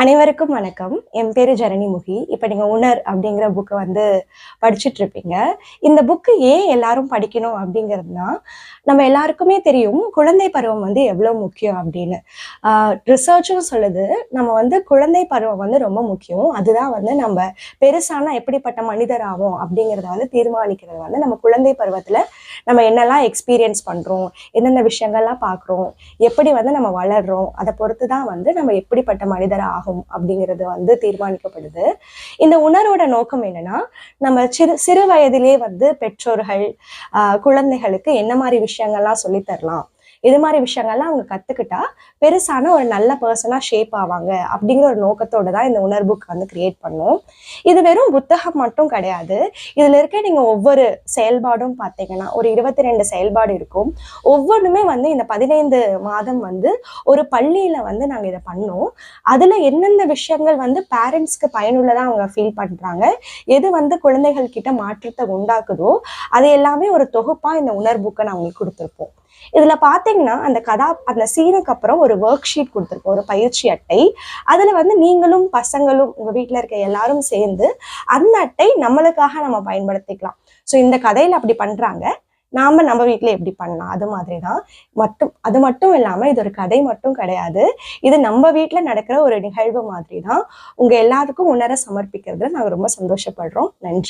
அனைவருக்கும் வணக்கம். என் பேரு ஜனனிமுகி இப்போ நீங்க உணர் அப்படிங்கிற புக்கை வந்து படிச்சுட்டு இருப்பீங்க இந்த புக்கு ஏன் எல்லாரும் படிக்கணும் அப்படிங்கிறதுனா நம்ம எல்லாருக்குமே தெரியும் குழந்தை பருவம் வந்து எவ்வளோ முக்கியம் அப்படின்னு. ரிசர்ச்சும் சொல்லுது. நம்ம வந்து குழந்தை பருவம் வந்து ரொம்ப முக்கியம். அதுதான் வந்து நம்ம பெருசானா எப்படிப்பட்ட மனிதர் ஆகும் அப்படிங்கிறத வந்து தீர்மானிக்கிறது வந்து நம்ம குழந்தை பருவத்தில் நம்ம என்னெல்லாம் எக்ஸ்பீரியன்ஸ் பண்ணுறோம் எந்தெந்த விஷயங்கள்லாம் பார்க்குறோம் எப்படி வந்து நம்ம வளர்கிறோம் அதை பொறுத்து தான் வந்து நம்ம எப்படிப்பட்ட மனிதர் ஆகும் அப்படிங்கிறது வந்து தீர்மானிக்கப்படுது. இந்த உணர்வோட நோக்கம் என்னென்னா நம்ம சிறு சிறு வயதிலே வந்து பெற்றோர்கள் குழந்தைகளுக்கு என்ன மாதிரி விஷயங்கள்லாம் சொல்லித் தரலாம்? இது மாதிரி விஷயங்கள்லாம் அவங்க கற்றுக்கிட்டா பெருசான ஒரு நல்ல பர்சனாக ஷேப் ஆவாங்க அப்படிங்கிற ஒரு நோக்கத்தோடு தான் இந்த உணர் புக் வந்து கிரியேட் பண்ணோம். இது வெறும் புத்தகம் மட்டும் கிடையாது. இதில் இருக்க நீங்கள் ஒவ்வொரு செயல்பாடும் பார்த்தீங்கன்னா ஒரு இருபத்தி ரெண்டு செயல்பாடு இருக்கும். ஒவ்வொன்றுமே வந்து இந்த பதினைந்து மாதம் வந்து ஒரு பள்ளியில் வந்து நாங்கள் இதை பண்ணோம். அதில் என்னென்ன விஷயங்கள் வந்து பேரண்ட்ஸ்க்கு பயனுள்ளதாக அவங்க ஃபீல் பண்ணுறாங்க எது வந்து குழந்தைகள் கிட்ட மாற்றத்தை உண்டாக்குதோ அது எல்லாமே ஒரு தொகுப்பாக இந்த உணர்வுக்கு நான் உங்களுக்கு கொடுத்துருப்போம். இதுல பாத்தீங்கன்னா அந்த கதா அந்த சீனுக்கு அப்புறம் ஒரு ஒர்க் ஷீட் கொடுத்துருக்கோம் ஒரு பயிற்சி அட்டை. அதுல வந்து நீங்களும் பசங்களும் உங்க வீட்டில் இருக்க எல்லாரும் சேர்ந்து அந்த அட்டை நம்மளுக்காக நம்ம பயன்படுத்திக்கலாம். ஸோ இந்த கதையில அப்படி பண்றாங்க. நாம நம்ம வீட்டில் எப்படி பண்ணலாம்? அது மாதிரி தான் மட்டும் அது மட்டும் இல்லாம இது ஒரு கதை மட்டும் கிடையாது. இது நம்ம வீட்டில் நடக்கிற ஒரு நிகழ்வு மாதிரி தான் உங்க எல்லாருக்கும் உணர சமர்ப்பிக்கிறது நாங்க ரொம்ப சந்தோஷப்படுறோம். நன்றி.